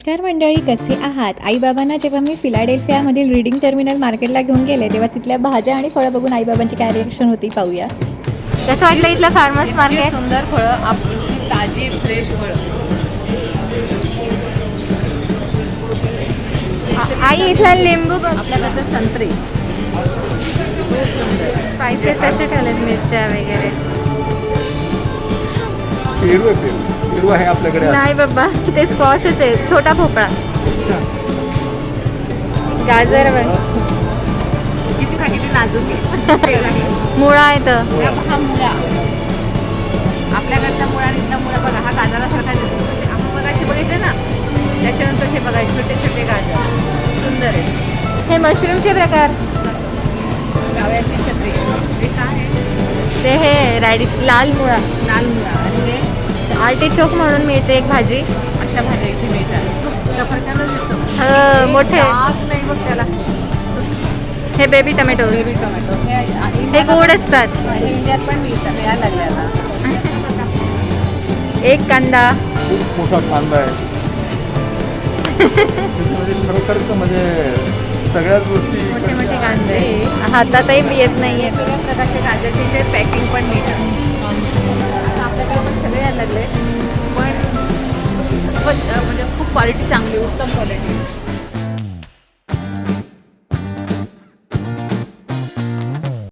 नमस्कार मंडळी कसे आहात? आईबाबांना जेव्हा मी फिलाडेल्फियामधील रीडिंग टर्मिनल मार्केटला घेऊन गेले तेव्हा तिथल्या भाज्या आणि फळं बघून आईबाबांची काय रिएक्शन होती पाहूया. कसं वाटलं इथलं फार्मर्स मार्केट सुंदर फळं आपली ताजी फ्रेश फळं. आई इथला लिंबू बघ. आपल्याकडे संत्री. स्पायसेस असे ठेवलेत मिरच्या वगैरे. पेरू आहे आपल्याकडे. नाही बाबा ते स्कॉशच आहे छोटा भोपळा. गाजर किती नाजूक आहे? मुळा आहे तर हा मुळा. आपल्याकडचा मुळा इथला मुळा बघा हा गाजरासारखा दिसतो. आपण मगाशी बघितले ना? त्याच्यानंतर हे बघा छोटे छोटे गाजर. सुंदर आहे. हे मशरूमचे प्रकार. गाव्याची छत्री. हे काय ते हे रॅडिश लाल मुळा. लाल मुळा. आर्टिचोक म्हणून मिळते एक भाजी. अशा भाज्या इथे मिळतात सफरचंदच दिसतो. हो, मोठे. नाही बघ त्याला. हे बेबी टमॅटो बेबी टोमॅटो हे गोड असतात. इंडियात पण मिळतात एक कांदा. खूप मोठा कांदा आहे. खरोखरच म्हणजे सगळ्याच गोष्टी मोठे मोठे कांदे. हातातही येत नाहीये. वेगवेगळ्या प्रकारचे गाजरचे इथे पॅकिंग पण मिळतात. लागले. पण पण, म्हणजे खूप क्वालिटी चांगली उत्तम क्वालिटी